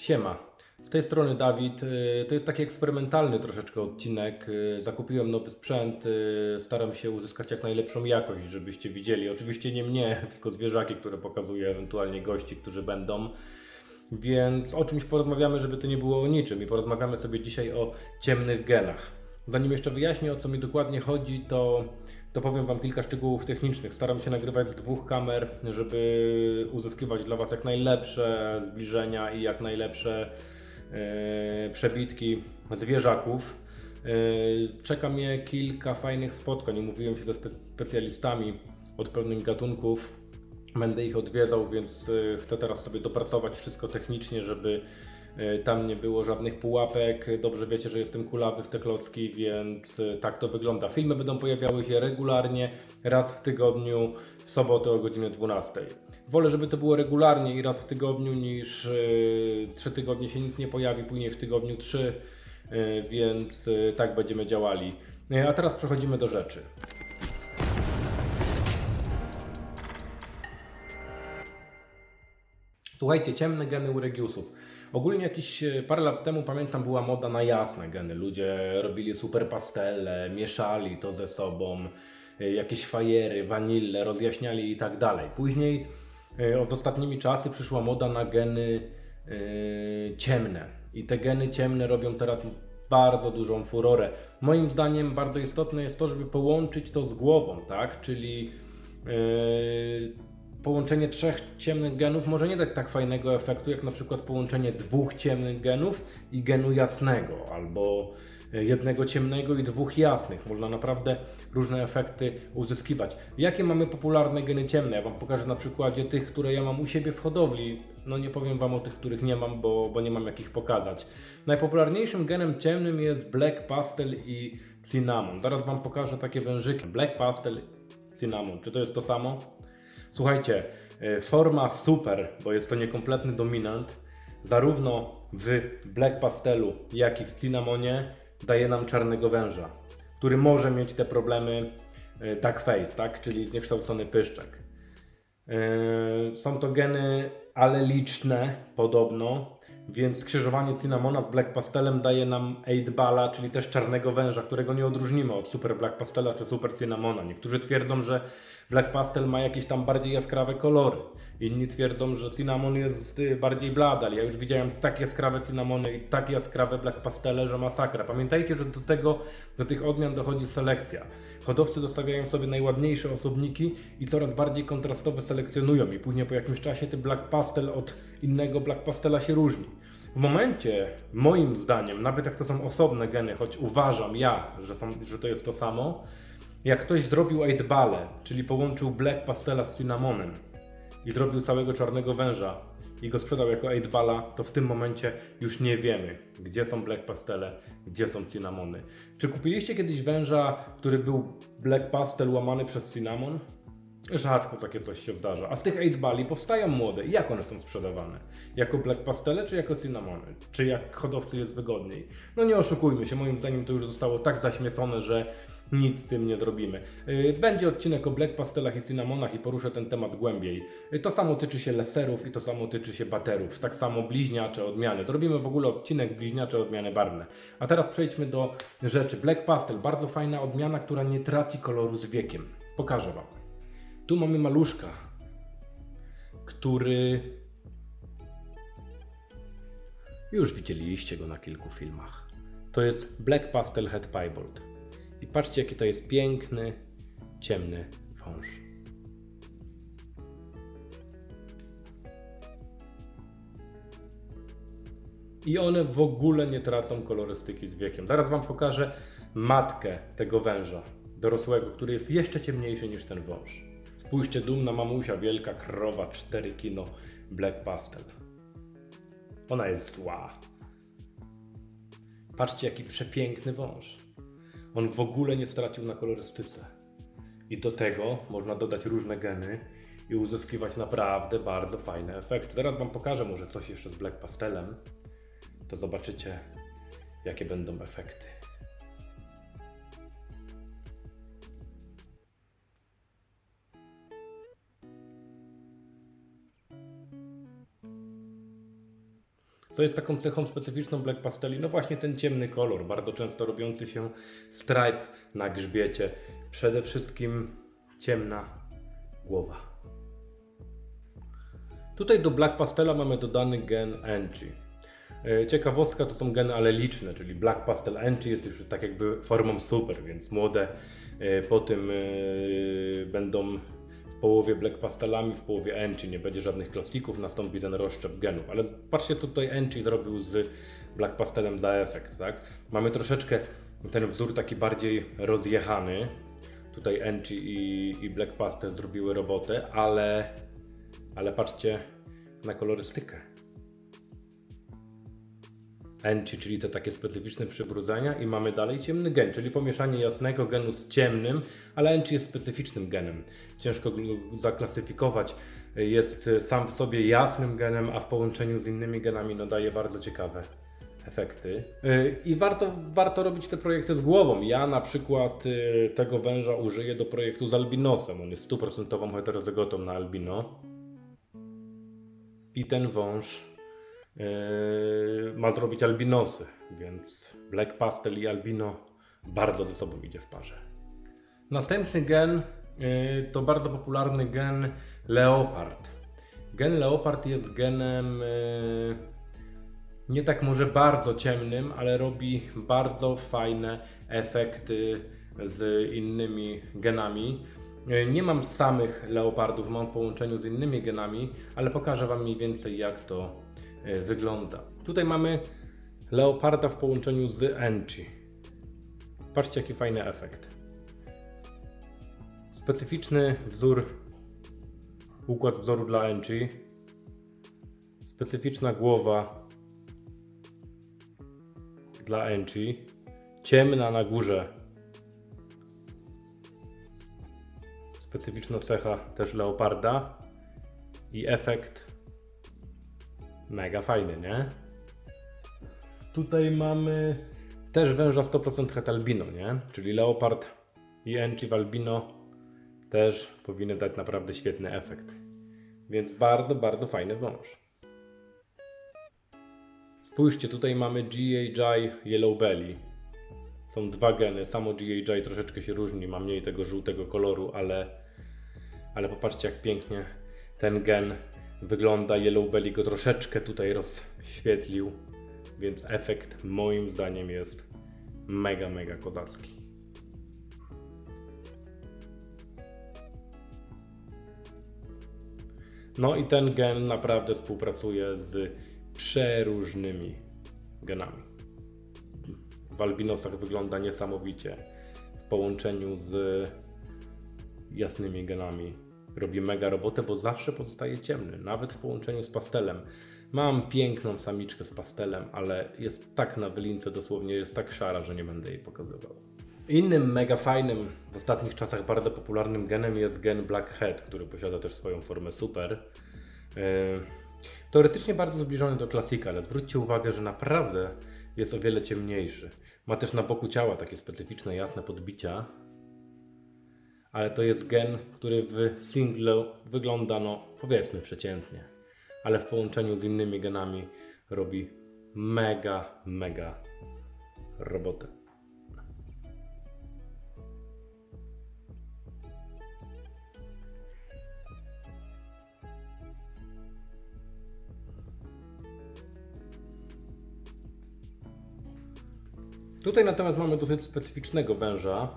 Siema. Z tej strony Dawid. Y, To jest taki eksperymentalny troszeczkę odcinek. Y, Zakupiłem nowy sprzęt. y, Staram się uzyskać jak najlepszą jakość, żebyście widzieli. Oczywiście nie mnie, tylko zwierzaki, które pokazuję, ewentualnie gości, którzy będą. Więc o czymś porozmawiamy, żeby to nie było o niczym. I porozmawiamy sobie dzisiaj o ciemnych genach. Zanim jeszcze wyjaśnię, o co mi dokładnie chodzi, to, to powiem Wam kilka szczegółów technicznych. Staram się nagrywać z dwóch kamer, żeby uzyskiwać dla Was jak najlepsze zbliżenia i jak najlepsze e, przebitki zwierzaków. E, czeka mnie kilka fajnych spotkań. Umówiłem się ze spe- specjalistami od pewnych gatunków. Będę ich odwiedzał, więc e, chcę teraz sobie dopracować wszystko technicznie, żeby tam nie było żadnych pułapek. Dobrze wiecie, że jestem kulawy w te klocki, więc e, tak to wygląda. Filmy będą pojawiały się regularnie, raz w tygodniu, w sobotę o godzinie 12. Wolę, żeby to było regularnie i raz w tygodniu niż e, trzy tygodnie się nic nie pojawi, później w tygodniu trzy, e, więc e, tak będziemy działali. E, A teraz przechodzimy do rzeczy. Słuchajcie, ciemne geny u regiusów. Ogólnie jakieś e, parę lat temu pamiętam była moda na jasne geny. Ludzie robili super pastele, mieszali to ze sobą, e, jakieś fajery, wanille, rozjaśniali i tak dalej. Później e, od ostatnimi czasy przyszła moda na geny e, ciemne. I te geny ciemne robią teraz bardzo dużą furorę. Moim zdaniem bardzo istotne jest to, żeby połączyć to z głową, tak? Czyli Yy, połączenie trzech ciemnych genów może nie dać tak fajnego efektu, jak na przykład połączenie dwóch ciemnych genów i genu jasnego, albo y, jednego ciemnego i dwóch jasnych. Można naprawdę różne efekty uzyskiwać. Jakie mamy popularne geny ciemne? Ja Wam pokażę na przykładzie tych, które ja mam u siebie w hodowli. No nie powiem Wam o tych, których nie mam, bo, bo nie mam jakich pokazać. Najpopularniejszym genem ciemnym jest Black Pastel i Cinnamon. Zaraz Wam pokażę takie wężyki. Black Pastel Cinnamon. Czy to jest to samo? Słuchajcie, e, forma super, bo jest to niekompletny dominant, zarówno w Black Pastelu, jak i w Cinnamonie daje nam czarnego węża, który może mieć te problemy e, duck face, tak? czyli zniekształcony pyszczek. Yy, Są to geny aleliczne podobno, więc skrzyżowanie Cinnamona z Black Pastelem daje nam 8 Balla, czyli też czarnego węża, którego nie odróżnimy od Super Black Pastela czy Super Cinnamona. Niektórzy twierdzą, że Black Pastel ma jakieś tam bardziej jaskrawe kolory. Inni twierdzą, że Cinnamon jest bardziej blady, ale ja już widziałem tak jaskrawe Cinnamony i tak jaskrawe Black Pastele, że masakra. Pamiętajcie, że do tego, do tych odmian dochodzi selekcja. Hodowcy zostawiają sobie najładniejsze osobniki i coraz bardziej kontrastowe selekcjonują i później po jakimś czasie ten Black Pastel od innego Black Pastela się różni. W momencie, moim zdaniem, nawet jak to są osobne geny, choć uważam ja, że, są, że to jest to samo, jak ktoś zrobił 8 bale, czyli połączył Black Pastela z Cinnamonem i zrobił całego czarnego węża i go sprzedał jako 8 bala, to w tym momencie już nie wiemy, gdzie są Black Pastele, gdzie są Cinnamony. Czy kupiliście kiedyś węża, który był Black Pastel łamany przez Cinnamon? Rzadko takie coś się zdarza. A z tych 8 bali powstają młode. Jak one są sprzedawane? Jako Black Pastele czy jako Cinnamony? Czy jak hodowcy jest wygodniej? No nie oszukujmy się, moim zdaniem to już zostało tak zaśmiecone, że nic z tym nie zrobimy. Yy, Będzie odcinek o Black Pastelach i Cinnamonach i poruszę ten temat głębiej. Yy, To samo tyczy się leserów i to samo tyczy się baterów. Tak samo bliźniacze odmiany. Zrobimy w ogóle odcinek bliźniacze odmiany barwne. A teraz przejdźmy do rzeczy. Black Pastel, bardzo fajna odmiana, która nie traci koloru z wiekiem. Pokażę Wam. Tu mamy maluszka, który już widzieliście go na kilku filmach. To jest Black Pastel Head Piebald. I patrzcie, jaki to jest piękny, ciemny wąż. I one w ogóle nie tracą kolorystyki z wiekiem. Zaraz Wam pokażę matkę tego węża dorosłego, który jest jeszcze ciemniejszy niż ten wąż. Spójrzcie, dumna mamusia, wielka krowa, 4 kino, Black Pastel. Ona jest zła. Patrzcie, jaki przepiękny wąż. On w ogóle nie stracił na kolorystyce. I do tego można dodać różne geny i uzyskiwać naprawdę bardzo fajne efekty. Zaraz Wam pokażę może coś jeszcze z Black Pastelem. To zobaczycie, jakie będą efekty. Co jest taką cechą specyficzną Black Pasteli? No właśnie ten ciemny kolor, bardzo często robiący się stripe na grzbiecie. Przede wszystkim ciemna głowa. Tutaj do Black Pastela mamy dodany gen Enchi. E, Ciekawostka to są geny aleliczne, czyli Black Pastel Enchi jest już tak jakby formą super, więc młode e, po tym e, będą połowie Black Pastelami, w połowie Enchi, nie będzie żadnych klasików, nastąpi ten rozszczep genów. Ale patrzcie co tutaj Enchi zrobił z Black Pastelem za efekt, tak? Mamy troszeczkę ten wzór taki bardziej rozjechany. Tutaj Enchi i, i Black Pastel zrobiły robotę, ale, ale patrzcie na kolorystykę. Enchi, czyli te takie specyficzne przybrudzenia i mamy dalej ciemny gen, czyli pomieszanie jasnego genu z ciemnym, ale Enchi jest specyficznym genem. Ciężko go zaklasyfikować. Jest sam w sobie jasnym genem, a w połączeniu z innymi genami no, daje bardzo ciekawe efekty. Yy, I warto, warto robić te projekty z głową. Ja na przykład yy, tego węża użyję do projektu z albinosem. On jest stuprocentową heterozygotą na albino. I ten wąż ma zrobić albinosy, więc Black Pastel i albino bardzo ze sobą idzie w parze. Następny gen yy, to bardzo popularny gen Leopard. Gen Leopard jest genem yy, nie tak może bardzo ciemnym, ale robi bardzo fajne efekty z innymi genami. Yy, Nie mam samych leopardów, mam w połączeniu z innymi genami, ale pokażę Wam mniej więcej jak to yy, wygląda. Tutaj mamy leoparda w połączeniu z Enchi. Patrzcie jaki fajny efekt. Specyficzny wzór, układ wzoru dla Enchi. Specyficzna głowa dla Enchi. Ciemna na górze. Specyficzna cecha też leoparda. I efekt mega fajny, nie? Tutaj mamy też węża 100% het albino, nie? Czyli leopard i Enchi w albino też powinny dać naprawdę świetny efekt. Więc bardzo, bardzo fajny wąż. Spójrzcie, tutaj mamy GHI Yellow Belly. Są dwa geny. Samo GHI troszeczkę się różni, ma mniej tego żółtego koloru, ale, ale popatrzcie jak pięknie ten gen wygląda. Yellow Belly go troszeczkę tutaj rozświetlił, więc efekt moim zdaniem jest mega, mega kozacki. No i ten gen naprawdę współpracuje z przeróżnymi genami. W albinosach wygląda niesamowicie. W połączeniu z jasnymi genami robi mega robotę, bo zawsze pozostaje ciemny, nawet w połączeniu z pastelem. Mam piękną samiczkę z pastelem, ale jest tak na wylince dosłownie, jest tak szara, że nie będę jej pokazywał. Innym mega fajnym, w ostatnich czasach bardzo popularnym genem jest gen Blackhead, który posiada też swoją formę super. Yy, Teoretycznie bardzo zbliżony do klasika, ale zwróćcie uwagę, że naprawdę jest o wiele ciemniejszy. Ma też na boku ciała takie specyficzne, jasne podbicia. Ale to jest gen, który w singlu wygląda, no powiedzmy, przeciętnie. Ale w połączeniu z innymi genami robi mega, mega robotę. Tutaj natomiast mamy dosyć specyficznego węża.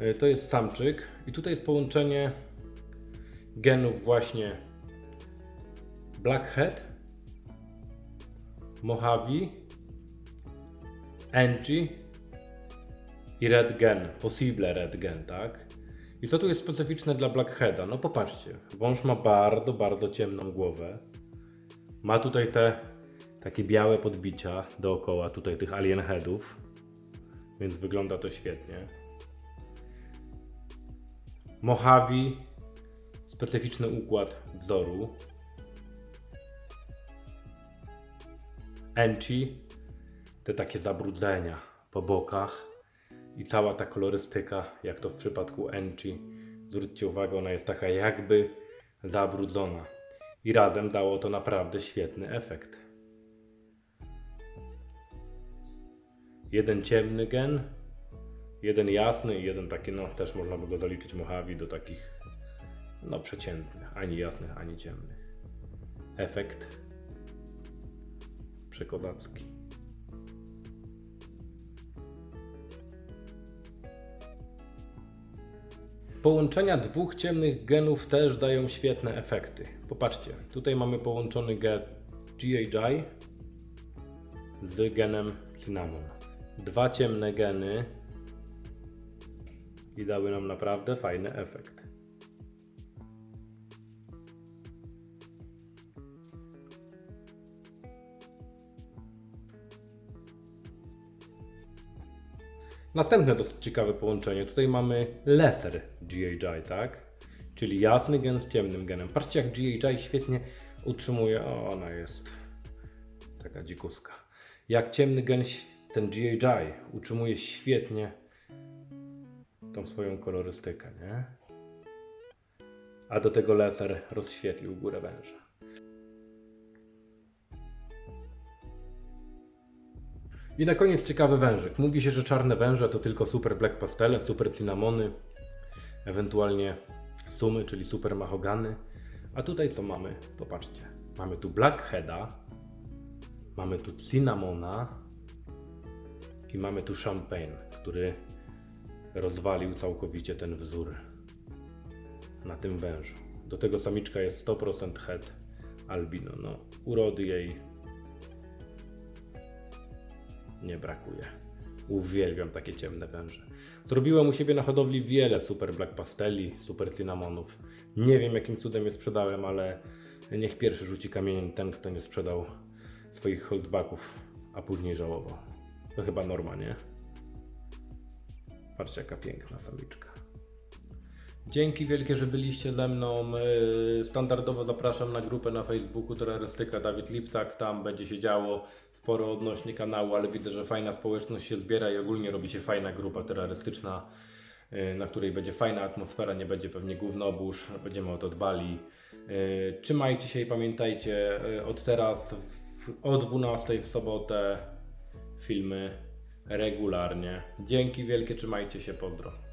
Y, To jest samczyk i tutaj jest połączenie genów właśnie Blackhead, Mojave, Enchi i Red Gen, possible Red Gen, tak? I co tu jest specyficzne dla Blackheada? No popatrzcie, wąż ma bardzo, bardzo ciemną głowę. Ma tutaj te takie białe podbicia dookoła tutaj tych alien headów, więc wygląda to świetnie. Mojave, specyficzny układ wzoru. Enchi, te takie zabrudzenia po bokach i cała ta kolorystyka, jak to w przypadku Enchi. Zwróćcie uwagę, ona jest taka jakby zabrudzona. I razem dało to naprawdę świetny efekt. jeden ciemny gen, jeden jasny i jeden taki, no też można by go zaliczyć Mojave do takich, no przeciętnych, ani jasnych, ani ciemnych. Efekt przekozacki. Połączenia dwóch ciemnych genów też dają świetne efekty. Popatrzcie, tutaj mamy połączony gen GHI z genem Cinnamon. Dwa ciemne geny i dały nam naprawdę fajny efekt. Następne dosyć ciekawe połączenie. Tutaj mamy lesser GHI, tak? Czyli jasny gen z ciemnym genem. Patrzcie jak GHI świetnie utrzymuje. O, ona jest taka dzikuska. Jak ciemny gen, ten GHI utrzymuje świetnie tą swoją kolorystykę, nie? A do tego leser rozświetlił górę węża. I na koniec ciekawy wężyk. Mówi się, że czarne węże to tylko super black pastele, super cynamony, ewentualnie sumy, czyli super mahogany. A tutaj co mamy? Popatrzcie. Mamy tu blackheada, mamy tu cinnamona i mamy tu champagne, który rozwalił całkowicie ten wzór na tym wężu. Do tego samiczka jest 100% head albino. No, urody jej nie brakuje. Uwielbiam takie ciemne węże. Zrobiłem u siebie na hodowli wiele super black pasteli, super cynamonów. Nie wiem jakim cudem je sprzedałem, ale niech pierwszy rzuci kamieniem ten, kto nie sprzedał swoich holdbacków, a później żałował. To chyba norma, nie? Patrzcie jaka piękna samiczka. Dzięki wielkie, że byliście ze mną. Standardowo zapraszam na grupę na Facebooku Terrorystyka Dawid Liptak. Tam będzie się działo sporo odnośnie kanału, ale widzę, że fajna społeczność się zbiera i ogólnie robi się fajna grupa terrorystyczna, yy, na której będzie fajna atmosfera, nie będzie pewnie gównobórz, będziemy o to dbali. Yy, Trzymajcie się i pamiętajcie, yy, od teraz o 12 w sobotę filmy regularnie. Dzięki wielkie, trzymajcie się, pozdro.